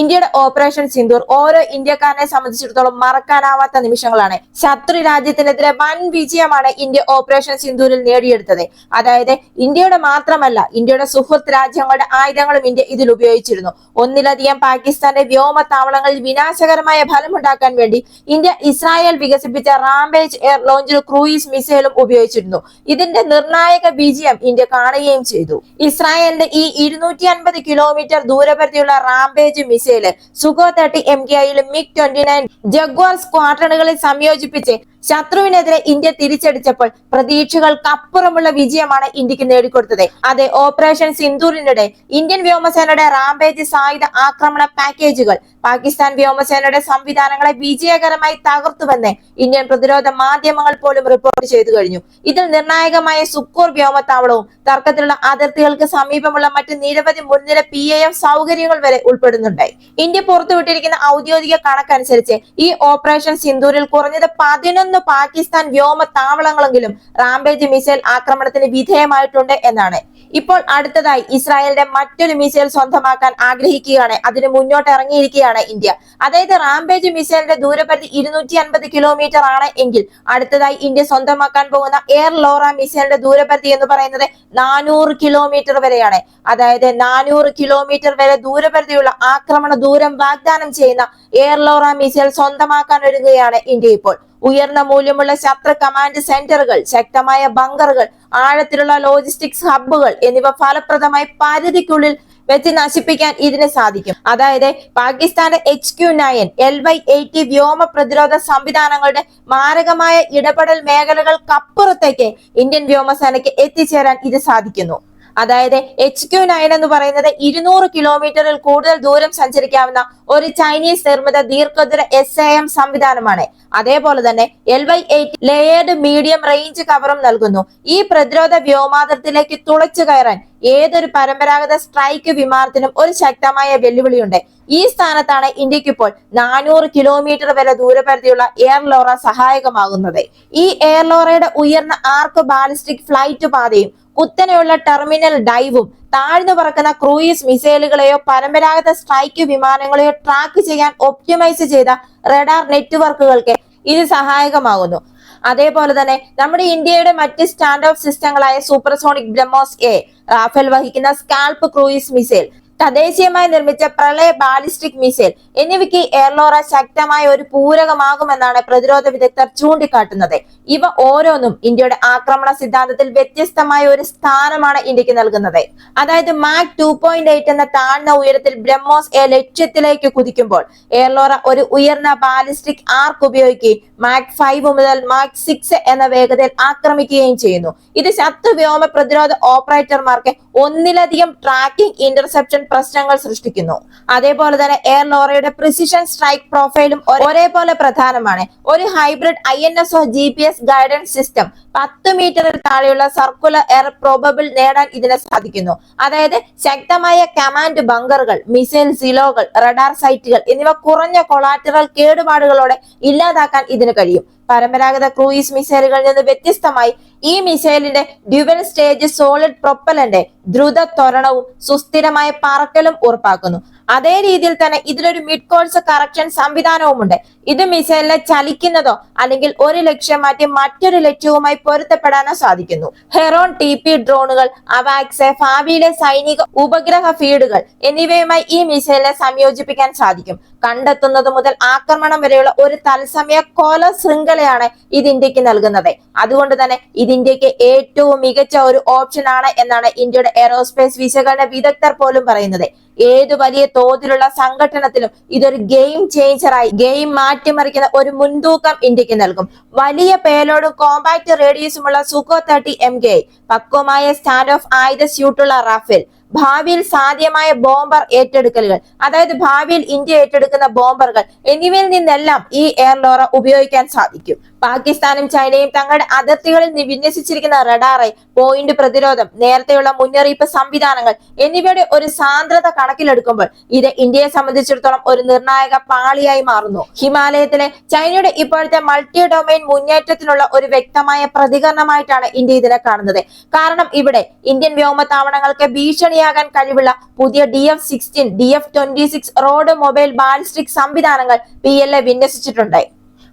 ഇന്ത്യയുടെ ഓപ്പറേഷൻ സിന്ദൂർ ഓരോ ഇന്ത്യക്കാരനെ സംബന്ധിച്ചിടത്തോളം മറക്കാനാവാത്ത നിമിഷങ്ങളാണ്. ശത്രു രാജ്യത്തിനെതിരെ വൻ വിജയമാണ് ഇന്ത്യ ഓപ്പറേഷൻ സിന്ദൂരിൽ നേടിയെടുത്തത്. അതായത് ഇന്ത്യയുടെ മാത്രമല്ല ഇന്ത്യയുടെ സുഹൃത്ത് രാജ്യങ്ങളുടെ ആയുധങ്ങളും ഇന്ത്യ ഇതിൽ ഉപയോഗിച്ചിരുന്നു. ഒന്നിലധികം പാകിസ്ഥാന്റെ വ്യോമ താവളങ്ങളിൽ വിനാശകരമായ ഫലമുണ്ടാക്കാൻ വേണ്ടി ഇന്ത്യ ഇസ്രായേൽ വികസിപ്പിച്ച റാംബേജ് എയർ ലോഞ്ചിൽ ക്രൂയിസ് മിസൈലും ഉപയോഗിച്ചിരുന്നു. ഇതിന്റെ നിർണായക വിജയം ഇന്ത്യ കാണുകയും ചെയ്തു. ഇസ്രായേലിന്റെ ഈ ഇരുന്നൂറ്റി അൻപത് kilometre ദൂരപരിധിയുള്ള rampage missile Sukhoi thirty M K ഐയിലും MiG twenty nine Jaguar സ്ക്വാഡ്രണുകളിൽ സംയോജിപ്പിച്ച് ശത്രുവിനെതിരെ ഇന്ത്യ തിരിച്ചടിച്ചപ്പോൾ പ്രതീക്ഷകൾക്കപ്പുറമുള്ള വിജയമാണ് ഇന്ത്യയ്ക്ക് നേടിക്കൊടുത്തത്. അതെ ഓപ്പറേഷൻ സിന്ദൂറിനിടെ ഇന്ത്യൻ വ്യോമസേനയുടെ റാംബേജ് സായുധ ആക്രമണ പാക്കേജുകൾ പാകിസ്ഥാൻ വ്യോമസേനയുടെ സംവിധാനങ്ങളെ വിജയകരമായി തകർത്തുവെന്ന് ഇന്ത്യൻ പ്രതിരോധ മാധ്യമങ്ങൾ പോലും റിപ്പോർട്ട് ചെയ്തു കഴിഞ്ഞു. ഇതിൽ നിർണായകമായ സുക്കൂർ വ്യോമത്താവളവും തർക്കത്തിലുള്ള അതിർത്തികൾക്ക് സമീപമുള്ള മറ്റ് നിരവധി മുൻനിര പി സൗകര്യങ്ങൾ വരെ ഉൾപ്പെടുന്നുണ്ടായി. ഇന്ത്യ പുറത്തുവിട്ടിരിക്കുന്ന ഔദ്യോഗിക കണക്കനുസരിച്ച് ഈ ഓപ്പറേഷൻ സിന്ദൂരിൽ കുറഞ്ഞത് പതിനൊന്ന് പാകിസ്ഥാൻ വ്യോമ താവളങ്ങളെങ്കിലും റാംബേജ് മിസൈൽ ആക്രമണത്തിന് വിധേയമായിട്ടുണ്ട് എന്നാണ്. ഇപ്പോൾ അടുത്തതായി ഇസ്രായേലിന്റെ മറ്റൊരു മിസൈൽ സ്വന്തമാക്കാൻ ആഗ്രഹിക്കുകയാണ്. അതിന് മുന്നോട്ട് ഇറങ്ങിയിരിക്കുകയാണ് ഇന്ത്യ. അതായത് റാംബേജ് മിസൈലിന്റെ ദൂരപരിധി ഇരുന്നൂറ്റി അൻപത് കിലോമീറ്റർ ആണ് എങ്കിൽ അടുത്തതായി ഇന്ത്യ സ്വന്തമാക്കാൻ പോകുന്ന എയർ ലോറ മിസൈലിന്റെ ദൂരപരിധി എന്ന് പറയുന്നത് നാനൂറ് കിലോമീറ്റർ വരെയാണ്. അതായത് നാനൂറ് കിലോമീറ്റർ വരെ ദൂരപരിധിയുള്ള ആക്രമണ ദൂരം വാഗ്ദാനം ചെയ്യുന്ന എയർ ലോറ മിസൈൽ സ്വന്തമാക്കാൻ ഒരുങ്ങുകയാണ് ഇന്ത്യ ഇപ്പോൾ. ഉയർന്ന മൂല്യമുള്ള ശത്രു കമാൻഡ് സെന്ററുകൾ ശക്തമായ ബങ്കറുകൾ ആഴത്തിലുള്ള ലോജിസ്റ്റിക്സ് ഹബ്ബുകൾ എന്നിവ ഫലപ്രദമായി പരിധിക്കുള്ളിൽ വെച്ച് നശിപ്പിക്കാൻ ഇതിന് സാധിക്കും. അതായത് പാകിസ്ഥാന്റെ H Q nine L Y eighty വ്യോമ പ്രതിരോധ സംവിധാനങ്ങളുടെ മാരകമായ ഇടപെടൽ മേഖലകൾക്കപ്പുറത്തേക്ക് ഇന്ത്യൻ വ്യോമസേനയ്ക്ക് എത്തിച്ചേരാൻ ഇത് സാധിക്കുന്നു. അതായത് എച്ച് ക്യു നയൻ എന്ന് പറയുന്നത് ഇരുന്നൂറ് കിലോമീറ്ററിൽ കൂടുതൽ ദൂരം സഞ്ചരിക്കാവുന്ന ഒരു ചൈനീസ് നിർമ്മിത ദീർഘദൂര എസ് എ എം സംവിധാനമാണ്. അതേപോലെ തന്നെ L Y eight layered medium range കവറും നൽകുന്നു. ഈ പ്രതിരോധ വ്യോമാതത്തിലേക്ക് തുളച്ചു കയറാൻ ഏതൊരു പരമ്പരാഗത സ്ട്രൈക്ക് വിമാനത്തിനും ഒരു ശക്തമായ വെല്ലുവിളിയുണ്ട്. ഈ സ്ഥാനത്താണ് ഇന്ത്യയ്ക്ക് ഇപ്പോൾ നാനൂറ് കിലോമീറ്റർ വരെ ദൂരപരിധിയുള്ള എയർ ലോറ സഹായകമാകുന്നത്. ഈ എയർ ലോറയുടെ ഉയർന്ന ആർക്ക് ബാലിസ്റ്റിക് ഫ്ലൈറ്റ് പാതയും കുത്തനെയുള്ള ടെർമിനൽ ഡൈവും താഴ്ന്നു പറക്കുന്ന ക്രൂയിസ് മിസൈലുകളെയോ പരമ്പരാഗത സ്ട്രൈക്ക് വിമാനങ്ങളെയോ ട്രാക്ക് ചെയ്യാൻ ഒപ്റ്റിമൈസ് ചെയ്ത റഡാർ നെറ്റ്വർക്കുകൾക്ക് ഇത് സഹായകമാകുന്നു. അതേപോലെ തന്നെ നമ്മുടെ ഇന്ത്യയുടെ മറ്റ് സ്റ്റാൻഡ് ഓഫ് സിസ്റ്റങ്ങളായ സൂപ്പർസോണിക് ബ്രഹ്മോസ് എ റാഫേൽ വഹിക്കുന്ന സ്കാൽപ്പ് ക്രൂയിസ് മിസൈൽ തദ്ദേശീയമായി നിർമ്മിച്ച പ്രളയ ബാലിസ്റ്റിക് മിസൈൽ എന്നിവയ്ക്ക് എയർലോറ ശക്തമായ ഒരു പൂരകമാകുമെന്നാണ് പ്രതിരോധ വിദഗ്ധർ ചൂണ്ടിക്കാട്ടുന്നത്. ഇവ ഓരോന്നും ഇന്ത്യയുടെ ആക്രമണ സിദ്ധാന്തത്തിൽ വ്യത്യസ്തമായ ഒരു സ്ഥാനമാണ് ഇന്ത്യയ്ക്ക് നൽകുന്നത്. അതായത് മാക് ടു പോയിന്റ് എയ്റ്റ് എന്ന താഴ്ന്ന ഉയരത്തിൽ ബ്രഹ്മോസ് എ ലക്ഷ്യത്തിലേക്ക് കുതിക്കുമ്പോൾ എയർലോറ ഒരു ഉയർന്ന ബാലിസ്റ്റിക് ആർക്ക് ഉപയോഗിക്കുകയും മാക് ഫൈവ് മുതൽ മാക് സിക്സ് എന്ന വേഗതയിൽ ആക്രമിക്കുകയും ചെയ്യുന്നു. ഇത് ശത്രു വ്യോമ പ്രതിരോധ ഓപ്പറേറ്റർമാർക്ക് ഒന്നിലധികം ട്രാക്കിംഗ് ഇന്റർസെപ്ഷൻ പ്രശ്നങ്ങൾ സൃഷ്ടിക്കുന്നു. അതേപോലെ തന്നെ എയർ ലോറയുടെ പ്രിസിഷൻ സ്ട്രൈക്ക് പ്രൊഫൈലും ഒരേപോലെ പ്രധാനമാണ്. ഒരു hybrid I N S O G P S guidance system പത്ത് മീറ്ററിൽ താഴെയുള്ള സർക്കുലർ എയർ പ്രോബബിൾ നേടാൻ ഇതിനെ സാധിക്കുന്നു. അതായത് ശക്തമായ കമാൻഡ് ബങ്കറുകൾ മിസൈൽ സിലോകൾ റഡാർ സൈറ്റുകൾ എന്നിവ കുറഞ്ഞ കൊളാറ്ററൽ കേടുപാടുകളോടെ ഇല്ലാതാക്കാൻ ഇതിന് കഴിയും. പരമ്പരാഗത ക്രൂയിസ് മിസൈലുകളിൽ നിന്ന് വ്യത്യസ്തമായി ഈ മിസൈലിന്റെ ഡ്യുവൽ സ്റ്റേജ് സോളിഡ് പ്രൊപ്പലന്റെ ദ്രുത ത്വരണവും സുസ്ഥിരമായ പറക്കലും ഉറപ്പാക്കുന്നു. അതേ രീതിയിൽ തന്നെ ഇതിലൊരു മിഡ് കോഴ്സ് കറക്ഷൻ സംവിധാനവുമുണ്ട്. ഇത് മിസൈലിനെ ചലിക്കുന്നതോ അല്ലെങ്കിൽ ഒരു ലക്ഷ്യം മാറ്റി മറ്റൊരു ലക്ഷ്യവുമായി പൊരുത്തപ്പെടാനോ സാധിക്കുന്നു. ഹെറോൺ ടി പി ഡ്രോണുകൾ അവാക്സ് ഭാവിയിലെ സൈനിക ഉപഗ്രഹ ഫീഡുകൾ എന്നിവയുമായി ഈ മിസൈലിനെ സംയോജിപ്പിക്കാൻ സാധിക്കും. കണ്ടെത്തുന്നത് മുതൽ ആക്രമണം വരെയുള്ള ഒരു തത്സമയ കോല ശൃംഖലയാണ് ഇത് ഇന്ത്യയ്ക്ക് നൽകുന്നത്. അതുകൊണ്ട് തന്നെ ഇത് ഇന്ത്യയ്ക്ക് ഏറ്റവും മികച്ച ഒരു ഓപ്ഷൻ ആണ് എന്നാണ് ഇന്ത്യയുടെ എയറോസ്പേസ് വിശകലന വിദഗ്ധർ പോലും പറയുന്നത്. ഏത് വലിയ തോതിലുള്ള സംഘടനത്തിലും ഇതൊരു ഗെയിം ചേഞ്ചറായി ഗെയിം മാറ്റിമറിക്കുന്ന ഒരു മുൻതൂക്കം ഇന്ത്യയ്ക്ക് നൽകും. വലിയ പേലോടും കോമ്പാക്ട് റേഡിയസുമുള്ള സുഖോ തേർട്ടി എം കെ പക്വമായ സ്റ്റാൻഡ് ഓഫ് ആയുധ സ്യൂട്ടുള്ള റാഫേൽ ഭാവിയിൽ സാധ്യമായ ബോംബർ ഏറ്റെടുക്കലുകൾ. അതായത് ഭാവിയിൽ ഇന്ത്യ ഏറ്റെടുക്കുന്ന ബോംബറുകൾ. എന്നിവയിൽ നിന്നെല്ലാം ഈ എയർ ലോറ ഉപയോഗിക്കാൻ സാധിക്കും. പാകിസ്ഥാനും ചൈനയും തങ്ങളുടെ അതിർത്തികളിൽ വിന്യസിച്ചിരിക്കുന്ന റഡാറെ പോയിന്റ് പ്രതിരോധം നേരത്തെയുള്ള മുന്നറിയിപ്പ് സംവിധാനങ്ങൾ എന്നിവയുടെ ഒരു സാന്ദ്രത കണക്കിലെടുക്കുമ്പോൾ ഇത് ഇന്ത്യയെ സംബന്ധിച്ചിടത്തോളം ഒരു നിർണായക പാളിയായി മാറുന്നു. ഹിമാലയത്തിലെ ചൈനയുടെ ഇപ്പോഴത്തെ മൾട്ടി ഡൊമൈൻ മുന്നേറ്റത്തിനുള്ള ഒരു വ്യക്തമായ പ്രതികരണമായിട്ടാണ് ഇന്ത്യ ഇതിനെ കാണുന്നത്. കാരണം ഇവിടെ ഇന്ത്യൻ വ്യോമത്താവളങ്ങൾക്ക് ഭീഷണിയായി ഇരയാകാൻ കഴിവുള്ള പുതിയ D F sixteen D F twenty six road mobile ballistic സംവിധാനങ്ങൾ പി എൽ എ വിന്യസിച്ചിട്ടുണ്ട്.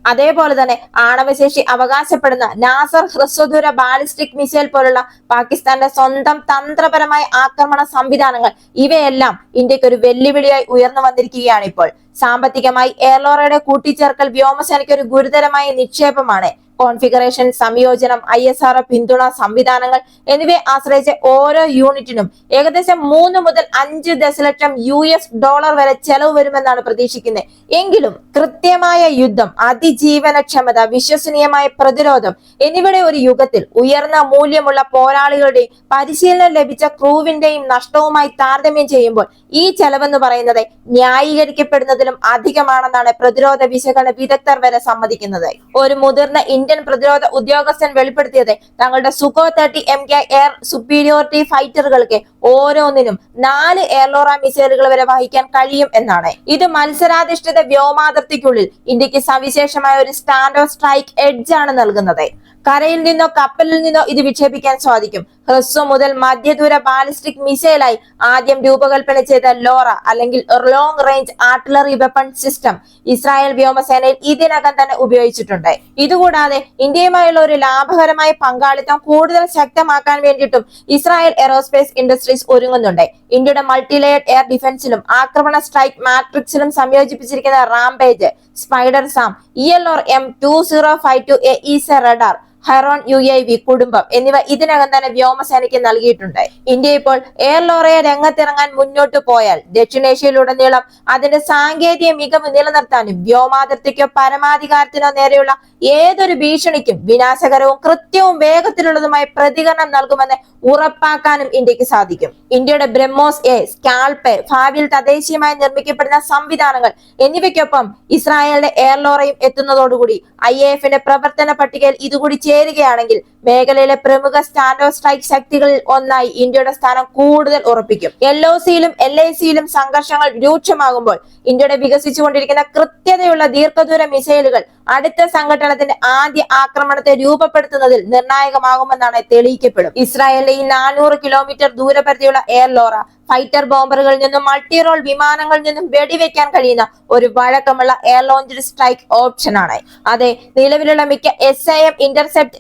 അതേപോലെ തന്നെ ആണവശേഷി അവകാശപ്പെടുന്ന നാസർ ഹ്രസ്വദൂര ബാലിസ്റ്റിക് മിസൈൽ പോലുള്ള പാകിസ്ഥാന്റെ സ്വന്തം തന്ത്രപരമായ ആക്രമണ സംവിധാനങ്ങൾ ഇവയെല്ലാം ഇന്ത്യയ്ക്ക് ഒരു വെല്ലുവിളിയായി ഉയർന്നു വന്നിരിക്കുകയാണ് ഇപ്പോൾ സാമ്പത്തികമായി എയർലോറയുടെ കൂട്ടിച്ചേർക്കൽ വ്യോമസേനയ്ക്ക് ഒരു ഗുരുതരമായ നിക്ഷേപമാണ് കോൺഫിഗറേഷൻ സംയോജനം ഐ എസ് ആർ പിന്തുണ സംവിധാനങ്ങൾ എന്നിവയെ ആശ്രയിച്ച് ഓരോ യൂണിറ്റിനും ഏകദേശം മൂന്ന് മുതൽ അഞ്ച് ദശലക്ഷം യു എസ് ഡോളർ വരെ ചെലവ് വരുമെന്നാണ് പ്രതീക്ഷിക്കുന്നത്. എങ്കിലും കൃത്യമായ യുദ്ധം അതിജീവനക്ഷമത വിശ്വസനീയമായ പ്രതിരോധം എന്നിവയുടെ ഒരു യുഗത്തിൽ ഉയർന്ന മൂല്യമുള്ള പോരാളികളുടെയും പരിശീലനം ലഭിച്ച ക്രൂവിന്റെയും നഷ്ടവുമായി താരതമ്യം ചെയ്യുമ്പോൾ ഈ ചെലവെന്ന് പറയുന്നത് ന്യായീകരിക്കപ്പെടുന്നതിലും അധികമാണെന്നാണ് പ്രതിരോധ വിശകലന വിദഗ്ധർ വരെ സമ്മതിക്കുന്നത്. ഒരു മുതിർന്ന പ്രതിരോധ ഉദ്യോഗസ്ഥൻ വെളിപ്പെടുത്തിയത് തങ്ങളുടെ Sukhoi thirty M K air superiority ഫൈറ്ററുകൾക്ക് ഓരോന്നിനും നാല് എയർലോറ മിസൈലുകൾ വരെ വഹിക്കാൻ കഴിയും എന്നാണ്. ഇത് മത്സരാധിഷ്ഠിത വ്യോമാതിർത്തിക്കുള്ളിൽ ഇന്ത്യയ്ക്ക് സവിശേഷമായ ഒരു സ്റ്റാൻഡ് ഓഫ് സ്ട്രൈക്ക് എഡ്ജ് ആണ് നൽകുന്നത്. കരയിൽ നിന്നോ കപ്പലിൽ നിന്നോ ഇത് വിക്ഷേപിക്കാൻ സാധിക്കും. ഹ്രസ്വ മുതൽ മധ്യദൂര ബാലിസ്റ്റിക് മിസൈലായി ആദ്യം രൂപകൽപ്പന ചെയ്ത ലോറ അല്ലെങ്കിൽ long range artillery weapon system Israel വ്യോമസേനയിൽ ഇതിനകം തന്നെ ഉപയോഗിച്ചിട്ടുണ്ട്. ഇതുകൂടാതെ ഇന്ത്യയുമായുള്ള ഒരു ലാഭകരമായ പങ്കാളിത്തം കൂടുതൽ ശക്തമാക്കാൻ വേണ്ടിയിട്ടും ഇസ്രായേൽ എറോസ്പേസ് ഇൻഡസ്ട്രീസ് ഒരുങ്ങുന്നുണ്ട്. ഇന്ത്യയുടെ മൾട്ടിലെയർഡ് എയർ ഡിഫൻസിലും ആക്രമണ സ്ട്രൈക്ക് മാട്രിക്സിലും സംയോജിപ്പിച്ചിരിക്കുന്ന Rampage Spyder SAM E L or M two zero five two A radar Heron U A V കുടുംബം എന്നിവ ഇതിനകം തന്നെ വ്യോമസേനയ്ക്ക് നൽകിയിട്ടുണ്ട്. ഇന്ത്യ ഇപ്പോൾ എയർ ലോറയെ രംഗത്തിറങ്ങാൻ മുന്നോട്ട് പോയാൽ ദക്ഷിണേഷ്യയിലുടനീളം അതിന്റെ സാങ്കേതിക മികവ് നിലനിർത്താനും വ്യോമാതിർത്തിക്കോ പരമാധികാരത്തിനോ നേരെയുള്ള ഏതൊരു ഭീഷണിക്കും വിനാശകരവും കൃത്യവും വേഗത്തിലുള്ളതുമായ പ്രതികരണം നൽകുമെന്ന് ഉറപ്പാക്കാനും ഇന്ത്യയ്ക്ക് സാധിക്കും. ഇന്ത്യയുടെ ബ്രഹ്മോസ് എ സ്കാൽപെ ഭാവിയിൽ തദ്ദേശീയമായി നിർമ്മിക്കപ്പെടുന്ന സംവിധാനങ്ങൾ എന്നിവയ്ക്കൊപ്പം ഇസ്രായേലിന്റെ എയർലോറയും എത്തുന്നതോടുകൂടി ഐ എ എഫിന്റെ പ്രവർത്തന പട്ടികയിൽ ഇതുകൂടി ചേരുകയാണെങ്കിൽ മേഖലയിലെ പ്രമുഖ സ്റ്റാൻഡ് ഓഫ് സ്ട്രൈക്ക് ശക്തികളിൽ ഒന്നായി ഇന്ത്യയുടെ സ്ഥാനം കൂടുതൽ ഉറപ്പിക്കും. എൽ ഒ സിയിലും എൽ ഐ സിയിലും സംഘർഷങ്ങൾ രൂക്ഷമാകുമ്പോൾ ഇന്ത്യയുടെ വികസിച്ചുകൊണ്ടിരിക്കുന്ന കൃത്യതയുള്ള ദീർഘദൂര മിസൈലുകൾ അടുത്ത സംഘടനത്തിന്റെ ആദ്യ ആക്രമണത്തെ രൂപപ്പെടുത്തുന്നതിൽ നിർണായകമാകുമെന്നാണ് തെളിയിക്കപ്പെടും. ഇസ്രായേലിലെ ഈ നാനൂറ് കിലോമീറ്റർ ദൂരപരിധിയുള്ള എയർ ലോറ ഫൈറ്റർ ബോംബറുകളിൽ നിന്നും മൾട്ടി റോൾ വിമാനങ്ങളിൽ നിന്നും വെടിവെക്കാൻ കഴിയുന്ന ഒരു വഴക്കമുള്ള എയർ ലോഞ്ച് സ്ട്രൈക്ക് ഓപ്ഷനാണ്. അതെ നിലവിലുള്ള മിക്ക എസ് ഐ എം ഇന്റർസെപ്റ്റ്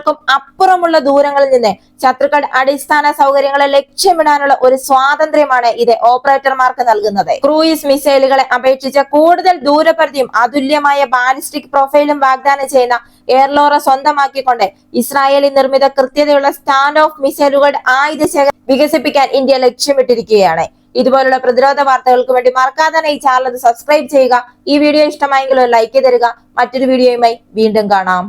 എൻവലപ്പുകൾക്കും അപ്പുറമുള്ള ദൂരങ്ങളിൽ നിന്ന് ശത്രുക്കളുടെ അടിസ്ഥാന സൗകര്യങ്ങളെ ലക്ഷ്യമിടാനുള്ള ഒരു സ്വാതന്ത്ര്യമാണ് ഇത് ഓപ്പറേറ്റർമാർക്ക് നൽകുന്നത്. ക്രൂയിസ് മിസൈലുകളെ അപേക്ഷിച്ച് കൂടുതൽ ദൂരപരിധിയും അതുല്യമായ ബാലിസ്റ്റിക് പ്രൊഫൈലും വാഗ്ദാനം ചെയ്യുന്ന എയർലോറ സ്വന്തമാക്കിക്കൊണ്ട് ഇസ്രായേലി നിർമ്മിത കൃത്യതയുള്ള സ്റ്റാൻഡ് ഓഫ് മിസൈലുകളുടെ ആയുധ ശേഖരം വികസിപ്പിക്കാൻ ഇന്ത്യ ലക്ഷ്യമിട്ടിരിക്കുകയാണ്. ഇതുപോലുള്ള പ്രതിരോധ വാർത്തകൾക്ക് വേണ്ടി മറക്കാതെ ഈ ചാനൽ സബ്സ്ക്രൈബ് ചെയ്യുക. ഈ വീഡിയോ ഇഷ്ടമായെങ്കിൽ ഒരു ലൈക്ക് തരിക. മറ്റൊരു വീഡിയോയുമായി വീണ്ടും കാണാം.